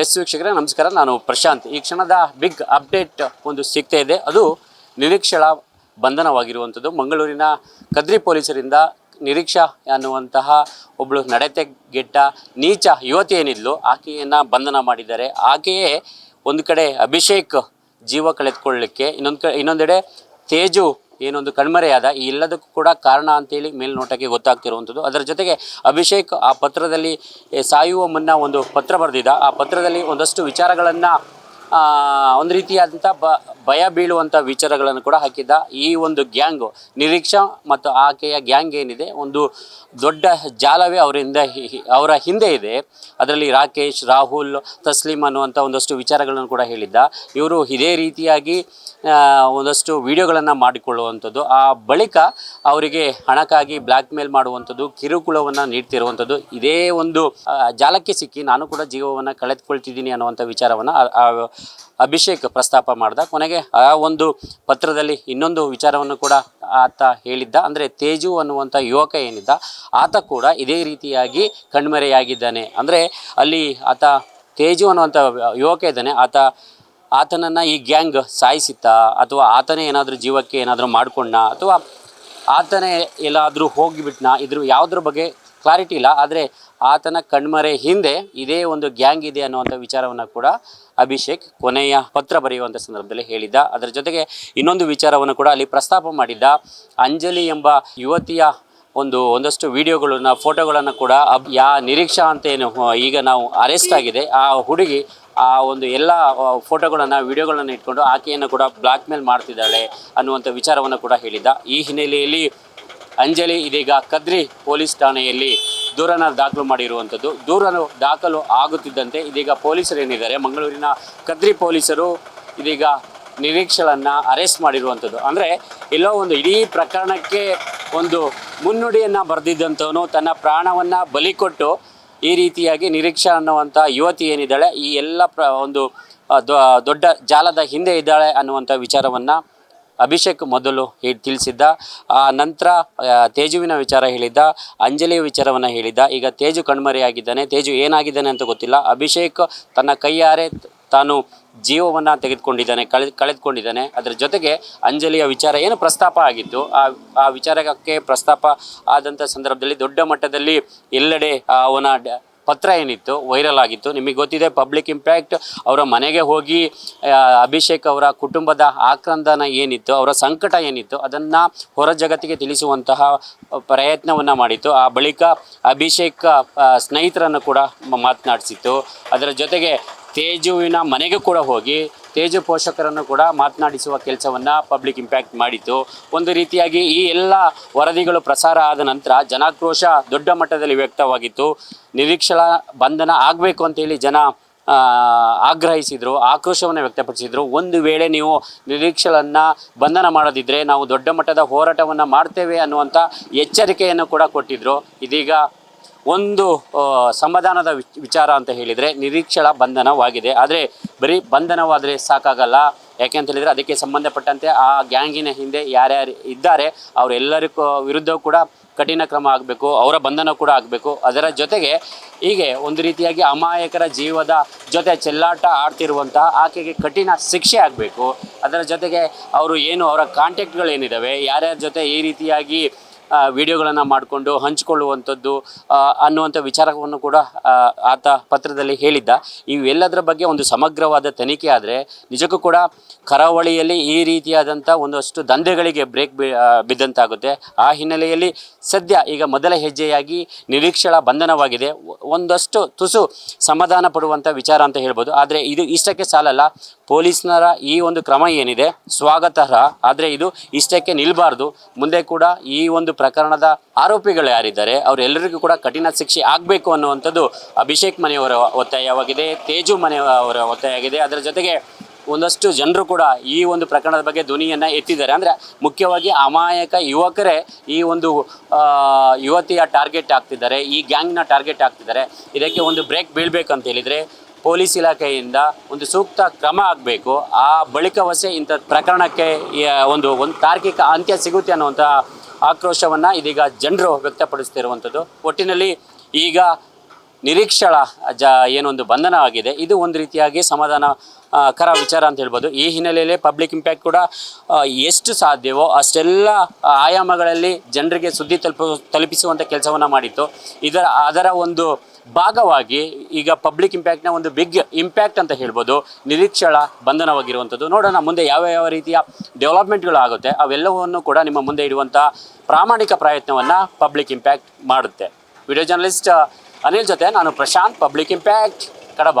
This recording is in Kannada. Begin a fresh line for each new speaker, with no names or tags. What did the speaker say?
ಎಸ್ ವೀಕ್ಷಕರೇ, ನಮಸ್ಕಾರ. ನಾನು ಪ್ರಶಾಂತ್. ಈ ಕ್ಷಣದ ಬಿಗ್ ಅಪ್ಡೇಟ್ ಒಂದು ಸಿಗ್ತಾ ಇದೆ. ಅದು ನಿರೀಕ್ಷಳ ಬಂಧನವಾಗಿರುವಂಥದ್ದು. ಮಂಗಳೂರಿನ ಕದ್ರಿ ಪೊಲೀಸರಿಂದ ನಿರೀಕ್ಷಾ ಅನ್ನುವಂತಹ ಒಬ್ಬಳು ನಡತೆಗೆಟ್ಟ ನೀಚ ಯುವತಿ ಏನಿದ್ಲು, ಆಕೆಯನ್ನು ಬಂಧನ ಮಾಡಿದ್ದಾರೆ. ಆಕೆಯೇ ಒಂದು ಕಡೆ ಅಭಿಷೇಕ್ ಜೀವ ಕಳೆದುಕೊಳ್ಳಲಿಕ್ಕೆ ಇನ್ನೊಂದು ಕ, ಇನ್ನೊಂದೆಡೆ ತೇಜು ಏನೊಂದು ಕಣ್ಮರೆಯಾದ ಈ ಎಲ್ಲದಕ್ಕೂ ಕೂಡ ಕಾರಣ ಅಂತೇಳಿ ಮೇಲ್ನೋಟಕ್ಕೆ ಗೊತ್ತಾಗ್ತಿರುವಂಥದ್ದು. ಅದರ ಜೊತೆಗೆ ಅಭಿಷೇಕ್ ಆ ಪತ್ರದಲ್ಲಿ ಸಾಯುವ ಮುನ್ನ ಒಂದು ಪತ್ರ ಬರೆದಿದ್ದ. ಆ ಪತ್ರದಲ್ಲಿ ಒಂದಷ್ಟು ವಿಚಾರಗಳನ್ನು ಒಂದು ರೀತಿಯಾದಂಥ ಬ, ಭಯ ಬೀಳುವಂಥ ವಿಚಾರಗಳನ್ನು ಕೂಡ ಹಾಕಿದ್ದ ಈ ಒಂದು ಗ್ಯಾಂಗು. ನಿರೀಕ್ಷಾ ಮತ್ತು ಆಕೆಯ ಗ್ಯಾಂಗ್ ಏನಿದೆ, ಒಂದು ದೊಡ್ಡ ಜಾಲವೇ ಅವರಿಂದ ಅವರ ಹಿಂದೆ ಇದೆ. ಅದರಲ್ಲಿ ರಾಕೇಶ್, ರಾಹುಲ್, ತಸ್ಲೀಮ್ ಅನ್ನುವಂಥ ಒಂದಷ್ಟು ವಿಚಾರಗಳನ್ನು ಕೂಡ ಹೇಳಿದ್ದ. ಇವರು ಇದೇ ರೀತಿಯಾಗಿ ಒಂದಷ್ಟು ವಿಡಿಯೋಗಳನ್ನು ಮಾಡಿಕೊಳ್ಳುವಂಥದ್ದು. ಆ ಬಳಿಕ ಅವರಿಗೆ ಹಣಕ್ಕಾಗಿ ಬ್ಲ್ಯಾಕ್ ಮೇಲ್ ಮಾಡುವಂಥದ್ದು, ಕಿರುಕುಳವನ್ನು ನೀಡ್ತಿರುವಂಥದ್ದು, ಇದೇ ಒಂದು ಜಾಲಕ್ಕೆ ಸಿಕ್ಕಿ ನಾನು ಕೂಡ ಜೀವವನ್ನು ಕಳೆದುಕೊಳ್ತಿದ್ದೀನಿ ಅನ್ನುವಂಥ ವಿಚಾರವನ್ನು ಅಭಿಷೇಕ್ ಪ್ರಸ್ತಾಪ ಮಾಡಿದ. ಕೊನೆಗೆ ಆ ಒಂದು ಪತ್ರದಲ್ಲಿ ಇನ್ನೊಂದು ವಿಚಾರವನ್ನು ಕೂಡ ಆತ ಹೇಳಿದ್ದ. ಅಂದರೆ ತೇಜು ಅನ್ನುವಂಥ ಯುವಕ ಏನಿದ್ದ, ಆತ ಕೂಡ ಇದೇ ರೀತಿಯಾಗಿ ಕಣ್ಮರೆಯಾಗಿದ್ದಾನೆ. ಅಂದರೆ ಅಲ್ಲಿ ಆತ ತೇಜು ಅನ್ನುವಂಥ ಯುವಕ ಇದ್ದಾನೆ. ಆತ, ಆತನನ್ನು ಈ ಗ್ಯಾಂಗ್ ಸಾಯಿಸಿತ್ತ, ಅಥವಾ ಆತನೇ ಏನಾದರೂ ಜೀವಕ್ಕೆ ಏನಾದರೂ ಮಾಡಿಕೊಂಡ, ಅಥವಾ ಆತನೇ ಎಲ್ಲಾದರೂ ಹೋಗಿಬಿಟ್ನ, ಇದ್ರ ಯಾವುದ್ರ ಬಗ್ಗೆ ಕ್ಲಾರಿಟಿ ಇಲ್ಲ. ಆದರೆ ಆತನ ಕಣ್ಮರೆ ಹಿಂದೆ ಇದೇ ಒಂದು ಗ್ಯಾಂಗ್ ಇದೆ ಅನ್ನುವಂಥ ವಿಚಾರವನ್ನು ಕೂಡ ಅಭಿಷೇಕ್ ಕೊನೆಯ ಪತ್ರ ಬರೆಯುವಂಥ ಸಂದರ್ಭದಲ್ಲಿ ಹೇಳಿದ್ದ. ಅದರ ಜೊತೆಗೆ ಇನ್ನೊಂದು ವಿಚಾರವನ್ನು ಕೂಡ ಅಲ್ಲಿ ಪ್ರಸ್ತಾಪ ಮಾಡಿದ್ದ. ಅಂಜಲಿ ಎಂಬ ಯುವತಿಯ ಒಂದು, ಒಂದಷ್ಟು ವಿಡಿಯೋಗಳನ್ನ, ಫೋಟೋಗಳನ್ನು ಕೂಡ ಯಾ ನಿರೀಕ್ಷಾ ಅಂತ ಏನು ಈಗ ನಾವು ಅರೆಸ್ಟ್ ಆಗಿದೆ. ಆ ಹುಡುಗಿ ಆ ಒಂದು ಎಲ್ಲ ಫೋಟೋಗಳನ್ನು, ವಿಡಿಯೋಗಳನ್ನು ಇಟ್ಕೊಂಡು ಆಕೆಯನ್ನು ಕೂಡ ಬ್ಲ್ಯಾಕ್ ಮೇಲ್ ಮಾಡ್ತಿದ್ದಾಳೆ ಅನ್ನುವಂಥ ವಿಚಾರವನ್ನು ಕೂಡ ಹೇಳಿದ್ದ. ಈ ಹಿನ್ನೆಲೆಯಲ್ಲಿ ಅಂಜಲಿ ಇದೀಗ ಕದ್ರಿ ಪೊಲೀಸ್ ಠಾಣೆಯಲ್ಲಿ ದೂರನ ದಾಖಲು ಮಾಡಿರುವಂಥದ್ದು. ದೂರನು ದಾಖಲು ಆಗುತ್ತಿದ್ದಂತೆ ಇದೀಗ ಪೊಲೀಸರು ಏನಿದ್ದಾರೆ, ಮಂಗಳೂರಿನ ಕದ್ರಿ ಪೊಲೀಸರು ಇದೀಗ ನಿರೀಕ್ಷೆಗಳನ್ನು ಅರೆಸ್ಟ್ ಮಾಡಿರುವಂಥದ್ದು. ಅಂದರೆ ಎಲ್ಲೋ ಒಂದು ಇಡೀ ಪ್ರಕರಣಕ್ಕೆ ಒಂದು ಮುನ್ನುಡಿಯನ್ನು ಬರೆದಿದ್ದಂಥವನು ತನ್ನ ಪ್ರಾಣವನ್ನು ಬಲಿ ಕೊಟ್ಟು ಈ ರೀತಿಯಾಗಿ ನಿರೀಕ್ಷೆ ಅನ್ನುವಂಥ ಯುವತಿ ಏನಿದ್ದಾಳೆ, ಈ ಎಲ್ಲ ಪ್ರ ಒಂದು ದೊಡ್ಡ ಜಾಲದ ಹಿಂದೆ ಇದ್ದಾಳೆ ಅನ್ನುವಂಥ ವಿಚಾರವನ್ನು ಅಭಿಷೇಕ್ ಮೊದಲು ತಿಳಿಸಿದ್ದ. ಆ ನಂತರ ತೇಜುವಿನ ವಿಚಾರ ಹೇಳಿದ್ದ, ಅಂಜಲಿಯ ವಿಚಾರವನ್ನು ಹೇಳಿದ್ದ. ಈಗ ತೇಜು ಕಣ್ಮರೆಯಾಗಿದ್ದಾನೆ. ತೇಜು ಏನಾಗಿದ್ದಾನೆ ಅಂತ ಗೊತ್ತಿಲ್ಲ. ಅಭಿಷೇಕ್ ತನ್ನ ಕೈಯಾರೆ ತಾನು ಜೀವವನ್ನು ತೆಗೆದುಕೊಂಡಿದ್ದಾನೆ, ಕಳೆ, ಕಳೆದುಕೊಂಡಿದ್ದಾನೆ. ಅದರ ಜೊತೆಗೆ ಅಂಜಲಿಯ ವಿಚಾರ ಏನು ಪ್ರಸ್ತಾಪ ಆಗಿತ್ತು, ಆ ಆ ವಿಚಾರಕ್ಕೆ ಪ್ರಸ್ತಾಪ ಆದಂಥ ಸಂದರ್ಭದಲ್ಲಿ ದೊಡ್ಡ ಮಟ್ಟದಲ್ಲಿ ಎಲ್ಲೆಡೆ ಅವನ ಪತ್ರ ಏನಿತ್ತು ವೈರಲ್ ಆಗಿತ್ತು. ನಿಮಗೆ ಗೊತ್ತಿದೆ ಪಬ್ಲಿಕ್ ಇಂಪ್ಯಾಕ್ಟ್ ಅವರ ಮನೆಗೆ ಹೋಗಿ ಅಭಿಷೇಕ್ ಅವರ ಕುಟುಂಬದ ಆಕ್ರಂದನ ಏನಿತ್ತು, ಅವರ ಸಂಕಟ ಏನಿತ್ತು, ಅದನ್ನು ಹೊರ ಜಗತ್ತಿಗೆ ತಿಳಿಸುವಂತಹ ಪ್ರಯತ್ನವನ್ನು ಮಾಡಿತ್ತು. ಆ ಬಳಿಕ ಅಭಿಷೇಕ್ ಸ್ನೇಹಿತರನ್ನು ಕೂಡ ಮಾತನಾಡಿಸಿತ್ತು. ಅದರ ಜೊತೆಗೆ ತೇಜುವಿನ ಮನೆಗೆ ಕೂಡ ಹೋಗಿ ತೇಜು ಪೋಷಕರನ್ನು ಕೂಡ ಮಾತನಾಡಿಸುವ ಕೆಲಸವನ್ನು ಪಬ್ಲಿಕ್ ಇಂಪ್ಯಾಕ್ಟ್ ಮಾಡಿತ್ತು. ಒಂದು ರೀತಿಯಾಗಿ ಈ ಎಲ್ಲ ವರದಿಗಳು ಪ್ರಸಾರ ಆದ ನಂತರ ಜನಾಕ್ರೋಶ ದೊಡ್ಡ ಮಟ್ಟದಲ್ಲಿ ವ್ಯಕ್ತವಾಗಿತ್ತು. ನಿರೀಕ್ಷಣ ಬಂಧನ ಆಗಬೇಕು ಅಂತೇಳಿ ಜನ ಆಗ್ರಹಿಸಿದರು, ಆಕ್ರೋಶವನ್ನು ವ್ಯಕ್ತಪಡಿಸಿದರು. ಒಂದು ವೇಳೆ ನೀವು ನಿರೀಕ್ಷೆಗಳನ್ನು ಬಂಧನ ಮಾಡದಿದ್ದರೆ ನಾವು ದೊಡ್ಡ ಮಟ್ಟದ ಹೋರಾಟವನ್ನು ಮಾಡ್ತೇವೆ ಅನ್ನುವಂಥ ಎಚ್ಚರಿಕೆಯನ್ನು ಕೂಡ ಕೊಟ್ಟಿದ್ದರು ಇದೀಗ ಒಂದು ಸಮಾಧಾನದ ವಿಚಾರ ಅಂತ ಹೇಳಿದರೆ ನಿರೀಕ್ಷಳ ಬಂಧನವಾಗಿದೆ. ಆದರೆ ಬರೀ ಬಂಧನವಾದರೆ ಸಾಕಾಗಲ್ಲ. ಯಾಕೆ ಅಂತ ಹೇಳಿದರೆ ಅದಕ್ಕೆ ಸಂಬಂಧಪಟ್ಟಂತೆ ಆ ಗ್ಯಾಂಗಿನ ಹಿಂದೆ ಯಾರ್ಯಾರು ಇದ್ದಾರೆ, ಅವರೆಲ್ಲರಿಗೂ ವಿರುದ್ಧ ಕೂಡ ಕಠಿಣ ಕ್ರಮ ಆಗಬೇಕು, ಅವರ ಬಂಧನ ಕೂಡ ಆಗಬೇಕು. ಅದರ ಜೊತೆಗೆ ಹೀಗೆ ಒಂದು ರೀತಿಯಾಗಿ ಅಮಾಯಕರ ಜೀವದ ಜೊತೆ ಚೆಲ್ಲಾಟ ಆಡ್ತಿರುವಂತಹ ಆಕೆಗೆ ಕಠಿಣ ಶಿಕ್ಷೆ ಆಗಬೇಕು. ಅದರ ಜೊತೆಗೆ ಅವರು ಏನು, ಅವರ ಕಾಂಟ್ಯಾಕ್ಟ್ಗಳು ಏನಿದ್ದಾವೆ ಯಾರ್ಯಾರ ಜೊತೆ ಈ ರೀತಿಯಾಗಿ ವಿಡಿಯೋಗಳನ್ನು ಮಾಡಿಕೊಂಡು ಹಂಚಿಕೊಳ್ಳುವಂಥದ್ದು ಅನ್ನುವಂಥ ವಿಚಾರವನ್ನು ಕೂಡ ಆತ ಪತ್ರದಲ್ಲಿ ಹೇಳಿದ್ದ. ಇವೆಲ್ಲದರ ಬಗ್ಗೆ ಒಂದು ಸಮಗ್ರವಾದ ತನಿಖೆ ಆದರೆ, ನಿಜಕ್ಕೂ ಕೂಡ ಕರಾವಳಿಯಲ್ಲಿ ಈ ರೀತಿಯಾದಂಥ ಒಂದಷ್ಟು ದಂಧೆಗಳಿಗೆ ಬ್ರೇಕ್ ಬಿ ಬಿದ್ದಂತಾಗುತ್ತೆ. ಆ ಹಿನ್ನೆಲೆಯಲ್ಲಿ ಸದ್ಯ ಈಗ ಮೊದಲ ಹೆಜ್ಜೆಯಾಗಿ ನಿರೀಕ್ಷಳ ಬಂಧನವಾಗಿದೆ. ಒಂದಷ್ಟು ತುಸು ಸಮಾಧಾನ ಪಡುವಂಥ ವಿಚಾರ ಅಂತ ಹೇಳ್ಬೋದು. ಆದರೆ ಇದು ಇಷ್ಟಕ್ಕೆ ಸಾಲಲ್ಲ. ಪೊಲೀಸ್ನರ ಈ ಒಂದು ಕ್ರಮ ಏನಿದೆ? ಸ್ವಾಗತಾರ್ಹ ಆದರೆ ಇದು ಇಷ್ಟಕ್ಕೆ ನಿಲ್ಲಬಾರ್ದು ಮುಂದೆ ಕೂಡ ಈ ಒಂದು ಪ್ರಕರಣದ ಆರೋಪಿಗಳು ಯಾರಿದ್ದಾರೆ, ಅವರೆಲ್ಲರಿಗೂ ಕೂಡ ಕಠಿಣ ಶಿಕ್ಷೆ ಆಗಬೇಕು ಅನ್ನುವಂಥದ್ದು ಅಭಿಷೇಕ್ ಮನೆಯವರ ಒತ್ತಾಯವಾಗಿದೆ, ತೇಜು ಮನೆಯವರ ಒತ್ತಾಯವಾಗಿದೆ. ಅದರ ಜೊತೆಗೆ ಒಂದಷ್ಟು ಜನರು ಕೂಡ ಈ ಒಂದು ಪ್ರಕರಣದ ಬಗ್ಗೆ ಧ್ವನಿಯನ್ನು ಎತ್ತಿದ್ದಾರೆ. ಅಂದರೆ ಮುಖ್ಯವಾಗಿ ಅಮಾಯಕ ಯುವಕರೇ ಈ ಒಂದು ಯುವತಿಯ ಟಾರ್ಗೆಟ್ ಆಗ್ತಿದ್ದಾರೆ, ಈ ಗ್ಯಾಂಗ್ನ ಟಾರ್ಗೆಟ್ ಆಗ್ತಿದ್ದಾರೆ. ಇದಕ್ಕೆ ಒಂದು ಬ್ರೇಕ್ ಬೀಳಬೇಕಂತ ಹೇಳಿದರೆ ಪೊಲೀಸ್ ಇಲಾಖೆಯಿಂದ ಒಂದು ಸೂಕ್ತ ಕ್ರಮ ಆಗಬೇಕು. ಆ ಬಳಿಕವಷ್ಟೇ ಇಂಥ ಪ್ರಕರಣಕ್ಕೆ ಒಂದು ಒಂದು ತಾರ್ಕಿಕ ಅಂತ್ಯ ಸಿಗುತ್ತೆ ಅನ್ನುವಂಥ ಆಕ್ರೋಶವನ್ನು ಇದೀಗ ಜನರು ವ್ಯಕ್ತಪಡಿಸ್ತಿರುವಂಥದ್ದು. ಒಟ್ಟಿನಲ್ಲಿ ಈಗ ನಿರೀಕ್ಷಳ, ಜ, ಏನೊಂದು ಬಂಧನ ಆಗಿದೆ. ಇದು ಒಂದು ರೀತಿಯಾಗಿ ಸಮಾಧಾನ ಕರ ವಿಚಾರ ಅಂತ ಹೇಳ್ಬೋದು. ಈ ಹಿನ್ನೆಲೆಯಲ್ಲಿ ಪಬ್ಲಿಕ್ ಇಂಪ್ಯಾಕ್ಟ್ ಕೂಡ ಎಷ್ಟು ಸಾಧ್ಯವೋ ಅಷ್ಟೆಲ್ಲ ಆಯಾಮಗಳಲ್ಲಿ ಜನರಿಗೆ ಸುದ್ದಿ ತಲುಪ ತಲುಪಿಸುವಂಥ ಕೆಲಸವನ್ನು ಮಾಡಿತ್ತು. ಇದರ, ಅದರ ಒಂದು ಭಾಗವಾಗಿ ಈಗ ಪಬ್ಲಿಕ್ ಇಂಪ್ಯಾಕ್ಟ್ನ ಒಂದು ಬಿಗ್ ಇಂಪ್ಯಾಕ್ಟ್ ಅಂತ ಹೇಳ್ಬೋದು. ನಿರೀಕ್ಷಳ ಬಂಧನವಾಗಿರುವಂಥದ್ದು. ನೋಡೋಣ ಮುಂದೆ ಯಾವ ಯಾವ ರೀತಿಯ ಡೆವಲಪ್ಮೆಂಟ್ಗಳು ಆಗುತ್ತೆ. ಅವೆಲ್ಲವನ್ನು ಕೂಡ ನಿಮ್ಮ ಮುಂದೆ ಇಡುವಂಥ ಪ್ರಾಮಾಣಿಕ ಪ್ರಯತ್ನವನ್ನು ಪಬ್ಲಿಕ್ ಇಂಪ್ಯಾಕ್ಟ್ ಮಾಡುತ್ತೆ. ವಿಡಿಯೋ ಜರ್ನಲಿಸ್ಟ್ ಅನಿಲ್ ಜೊತೆ ನಾನು ಪ್ರಶಾಂತ್ ಪಬ್ಲಿಕ್ ಇಂಪ್ಯಾಕ್ಟ್ ಕಡಬ.